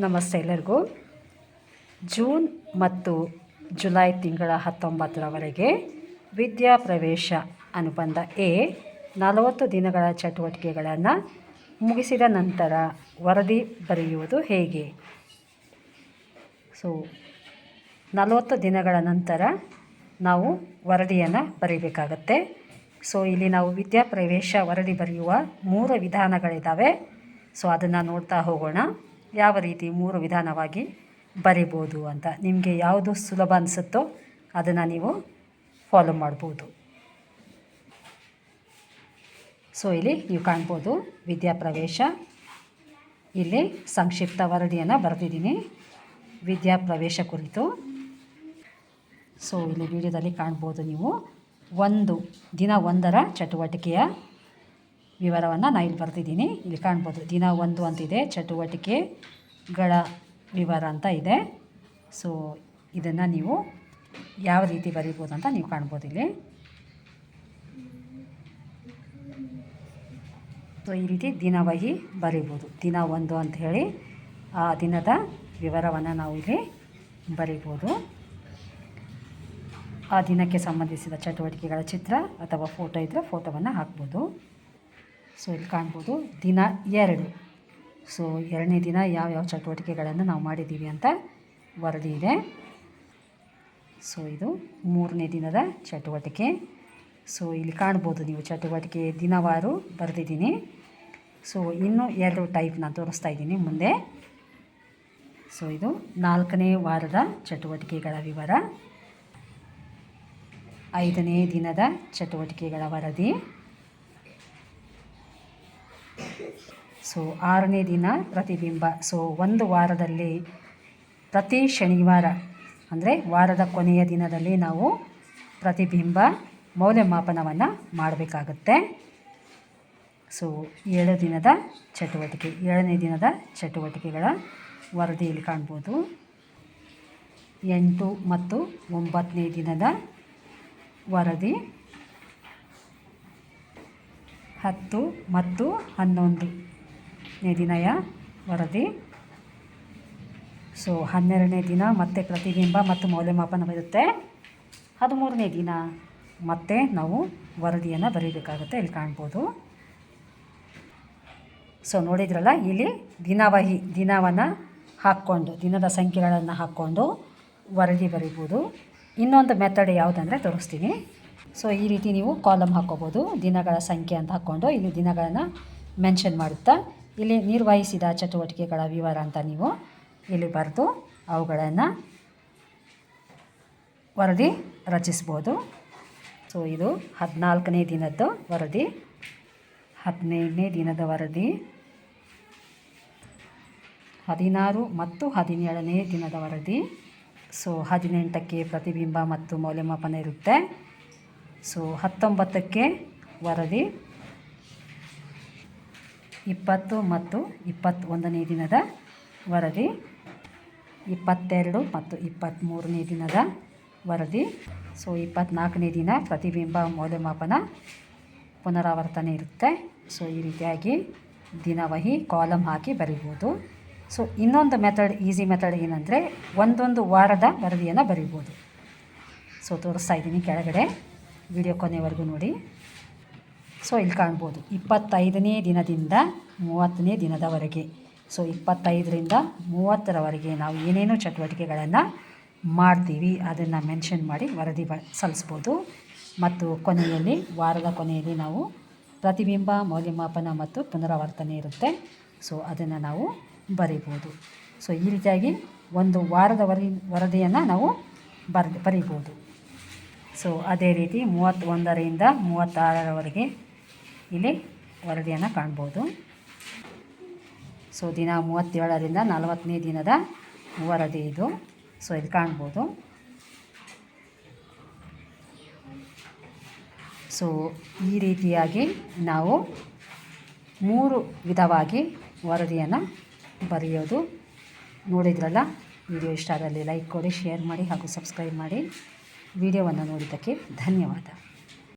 ನಮಸ್ತೆ ಎಲ್ಲರಿಗೂ. ಜೂನ್ ಮತ್ತು ಜುಲೈ ತಿಂಗಳ ಹತ್ತೊಂಬತ್ತರವರೆಗೆ ವಿದ್ಯಾ ಪ್ರವೇಶ ಅನುಬಂಧ ಎ, ನಲವತ್ತು ದಿನಗಳ ಚಟುವಟಿಕೆಗಳನ್ನು ಮುಗಿಸಿದ ನಂತರ ವರದಿ ಬರೆಯುವುದು ಹೇಗೆ? ಸೊ ನಲವತ್ತು ದಿನಗಳ ನಂತರ ನಾವು ವರದಿಯನ್ನು ಬರೀಬೇಕಾಗತ್ತೆ. ಸೊ ಇಲ್ಲಿ ನಾವು ವಿದ್ಯಾ ಪ್ರವೇಶ ವರದಿ ಬರೆಯುವ ಮೂರು ವಿಧಾನಗಳಿದ್ದಾವೆ. ಸೊ ಅದನ್ನು ನೋಡ್ತಾ ಹೋಗೋಣ. ಯಾವ ರೀತಿ ಮೂರು ವಿಧಾನವಾಗಿ ಬರಿಬೋದು ಅಂತ. ನಿಮಗೆ ಯಾವುದು ಸುಲಭ ಅನಿಸುತ್ತೋ ಅದನ್ನು ನೀವು ಫಾಲೋ ಮಾಡ್ಬೋದು. ಸೊ ಇಲ್ಲಿ ನೀವು ಕಾಣ್ಬೋದು ವಿದ್ಯಾಪ್ರವೇಶ ಇಲ್ಲಿ ಸಂಕ್ಷಿಪ್ತ ವರದಿಯನ್ನು ಬರೆದಿದ್ದೀನಿ. ವಿದ್ಯಾಪ್ರವೇಶ ಕುರಿತು. ಸೊ ಇಲ್ಲಿ ವಿಡಿಯೋದಲ್ಲಿ ಕಾಣ್ಬೋದು ನೀವು ಒಂದು, ದಿನ ಒಂದರ ಚಟುವಟಿಕೆಯ ವಿವರವನ್ನು ನಾನು ಇಲ್ಲಿ ಬರೆದಿದ್ದೀನಿ. ಇಲ್ಲಿ ಕಾಣ್ಬೋದು. ದಿನ ಒಂದು ಅಂತಿದೆ. ಚಟುವಟಿಕೆಗಳ ವಿವರ ಅಂತ ಇದೆ. ಸೊ ಇದನ್ನು ನೀವು ಯಾವ ರೀತಿ ಬರೀಬೋದು ಅಂತ ನೀವು ಕಾಣ್ಬೋದು ಇಲ್ಲಿ. ಸೊ ಈ ರೀತಿ ದಿನವಹಿ ಬರೀಬೋದು. ದಿನ ಒಂದು ಅಂತ ಹೇಳಿ ಆ ದಿನದ ವಿವರವನ್ನು ನಾವು ಇಲ್ಲಿ ಬರೀಬೋದು. ಆ ದಿನಕ್ಕೆ ಸಂಬಂಧಿಸಿದ ಚಟುವಟಿಕೆಗಳ ಚಿತ್ರ ಅಥವಾ ಫೋಟೋ ಇದ್ದರೆ ಫೋಟೋವನ್ನು ಹಾಕ್ಬೋದು. ಸೊ ಇಲ್ಲಿ ಕಾಣ್ಬೋದು ದಿನ ಎರಡು. ಸೊ ಎರಡನೇ ದಿನ ಯಾವ್ಯಾವ ಚಟುವಟಿಕೆಗಳನ್ನು ನಾವು ಮಾಡಿದ್ದೀವಿ ಅಂತ ವರದಿ ಇದೆ. ಸೊ ಇದು ಮೂರನೇ ದಿನದ ಚಟುವಟಿಕೆ. ಸೊ ಇಲ್ಲಿ ಕಾಣ್ಬೋದು ನೀವು ಚಟುವಟಿಕೆ ದಿನವಾರು ಬರೆದಿದ್ದೀನಿ. ಸೊ ಇನ್ನೂ ಎರಡು ಟೈಪ್ ನಾನು ತೋರಿಸ್ತಾ ಇದ್ದೀನಿ ಮುಂದೆ. ಸೊ ಇದು ನಾಲ್ಕನೇ ವಾರದ ಚಟುವಟಿಕೆಗಳ ವಿವರ. ಐದನೇ ದಿನದ ಚಟುವಟಿಕೆಗಳ ವರದಿ. ಸೊ ಆರನೇ ದಿನ ಪ್ರತಿಬಿಂಬ. ಸೊ ಒಂದು ವಾರದಲ್ಲಿ ಪ್ರತಿ ಶನಿವಾರ, ಅಂದರೆ ವಾರದ ಕೊನೆಯ ದಿನದಲ್ಲಿ ನಾವು ಪ್ರತಿಬಿಂಬ ಮೌಲ್ಯಮಾಪನವನ್ನು ಮಾಡಬೇಕಾಗುತ್ತೆ. ಸೊ ಏಳು ದಿನದ ಚಟುವಟಿಕೆ, ಏಳನೇ ದಿನದ ಚಟುವಟಿಕೆಗಳ ವರದಿಯಲ್ಲಿ ಕಾಣ್ಬೋದು. ಎಂಟು ಮತ್ತು ಒಂಬತ್ತನೇ ದಿನದ ವರದಿ ಹತ್ತು ಮತ್ತು ಹನ್ನೊಂದನೇ ದಿನಯ ವರದಿ. ಸೊ ಹನ್ನೆರಡನೇ ದಿನ ಮತ್ತೆ ಪ್ರತಿಬಿಂಬ ಮತ್ತು ಮೌಲ್ಯಮಾಪನ ಬರುತ್ತೆ. ಹದಿಮೂರನೇ ದಿನ ಮತ್ತೆ ನಾವು ವರದಿಯನ್ನು ಬರೀಬೇಕಾಗುತ್ತೆ ಇಲ್ಲಿ ಕಾಣ್ಬೋದು. ಸೊ ನೋಡಿದ್ರಲ್ಲ, ಇಲ್ಲಿ ದಿನವಹಿ, ದಿನವನ್ನು ಹಾಕ್ಕೊಂಡು, ದಿನದ ಸಂಖ್ಯೆಗಳನ್ನು ಹಾಕ್ಕೊಂಡು ವರದಿ ಬರೀಬೋದು. ಇನ್ನೊಂದು ಮೆಥಡ್ ಯಾವುದಂದರೆ ತೋರಿಸ್ತೀನಿ. ಸೊ ಈ ರೀತಿ ನೀವು ಕಾಲಮ್ ಹಾಕ್ಕೋಬೋದು ದಿನಗಳ ಸಂಖ್ಯೆ ಅಂತ ಹಾಕ್ಕೊಂಡು ಇಲ್ಲಿ ದಿನಗಳನ್ನು ಮೆನ್ಷನ್ ಮಾಡುತ್ತಾ, ಇಲ್ಲಿ ನಿರ್ವಹಿಸಿದ ಚಟುವಟಿಕೆಗಳ ವಿವರ ಅಂತ ನೀವು ಇಲ್ಲಿ ಬರೆದು ಅವುಗಳನ್ನು ವರದಿ ರಚಿಸ್ಬೋದು. ಸೊ ಇದು ಹದಿನಾಲ್ಕನೇ ದಿನದ್ದು ವರದಿ. ಹದಿನೈದನೇ ದಿನದ ವರದಿ. ಹದಿನಾರು ಮತ್ತು ಹದಿನೇಳನೇ ದಿನದ ವರದಿ. ಸೊ ಹದಿನೆಂಟಕ್ಕೆ ಪ್ರತಿಬಿಂಬ ಮತ್ತು ಮೌಲ್ಯಮಾಪನ ಇರುತ್ತೆ. ಸೊ ಹತ್ತೊಂಬತ್ತಕ್ಕೆ ವರದಿ, ಇಪ್ಪತ್ತು ಮತ್ತು ಇಪ್ಪತ್ತೊಂದನೇ ದಿನದ ವರದಿ, ಇಪ್ಪತ್ತೆರಡು ಮತ್ತು ಇಪ್ಪತ್ತ್ಮೂರನೇ ದಿನದ ವರದಿ. ಸೊ ಇಪ್ಪತ್ತ್ನಾಲ್ಕನೇ ದಿನ ಪ್ರತಿಬಿಂಬ ಮೌಲ್ಯಮಾಪನ ಪುನರಾವರ್ತನೆ ಇರುತ್ತೆ. ಸೊ ಈ ರೀತಿಯಾಗಿ ದಿನವಹಿ ಕಾಲಮ್ ಹಾಕಿ ಬರಿಬೋದು. ಸೊ ಇನ್ನೊಂದು ಮೆಥಡ್, ಈಸಿ ಮೆಥಡ್ ಏನಂದರೆ ಒಂದೊಂದು ವಾರದ ವರದಿಯನ್ನು ಬರಿಬೋದು. ಸೊ ತೋರಿಸ್ತಾ ಇದ್ದೀನಿ ಕೆಳಗಡೆ. ವಿಡಿಯೋ ಕೊನೆವರೆಗೂ ನೋಡಿ. ಸೊ ಇಲ್ಲಿ ಕಾಣ್ಬೋದು. ಇಪ್ಪತ್ತೈದನೇ ದಿನದಿಂದ ಮೂವತ್ತನೇ ದಿನದವರೆಗೆ. ಸೊ ಇಪ್ಪತ್ತೈದರಿಂದ ಮೂವತ್ತರವರೆಗೆ ನಾವು ಏನೇನು ಚಟುವಟಿಕೆಗಳನ್ನು ಮಾಡ್ತೀವಿ, ಅದನ್ನು ಮೆನ್ಷನ್ ಮಾಡಿ ವರದಿ ಬ ಸಲ್ಲಿಸ್ಬೋದು. ಮತ್ತು ಕೊನೆಯಲ್ಲಿ, ವಾರದ ಕೊನೆಯಲ್ಲಿ ನಾವು ಪ್ರತಿಬಿಂಬ, ಮೌಲ್ಯಮಾಪನ ಮತ್ತು ಪುನರಾವರ್ತನೆ ಇರುತ್ತೆ. ಸೊ ಅದನ್ನು ನಾವು ಬರೀಬೋದು. ಸೊ ಈ ರೀತಿಯಾಗಿ ಒಂದು ವಾರದ ವರಿ ವರದಿಯನ್ನು ನಾವು ಬರ್ ಬರಿಬೋದು. ಸೊ ಅದೇ ರೀತಿ ಮೂವತ್ತೊಂದರಿಂದ ಮೂವತ್ತಾರರವರೆಗೆ ಇಲ್ಲಿ ವರದಿಯನ್ನು ಕಾಣ್ಬೋದು. ಸೊ ದಿನ ಮೂವತ್ತೇಳರಿಂದ ನಲವತ್ತನೇ ದಿನದ ವರದಿ ಇದು. ಸೊ ಇಲ್ಲಿ ಕಾಣ್ಬೋದು. ಸೊ ಈ ರೀತಿಯಾಗಿ ನಾವು ಮೂರು ವಿಧವಾಗಿ ವರದಿಯನ್ನು ಬರೆಯೋದು. ನೋಡಿದ್ರಲ್ಲ? ವಿಡಿಯೋ ಇಷ್ಟ ಆದಲ್ಲಿ ಲೈಕ್ ಕೊಡಿ, ಶೇರ್ ಮಾಡಿ ಹಾಗೂ ಸಬ್ಸ್ಕ್ರೈಬ್ ಮಾಡಿ. ವಿಡಿಯೋವನ್ನು ನೋಡಿದ್ದಕ್ಕೆ ಧನ್ಯವಾದ.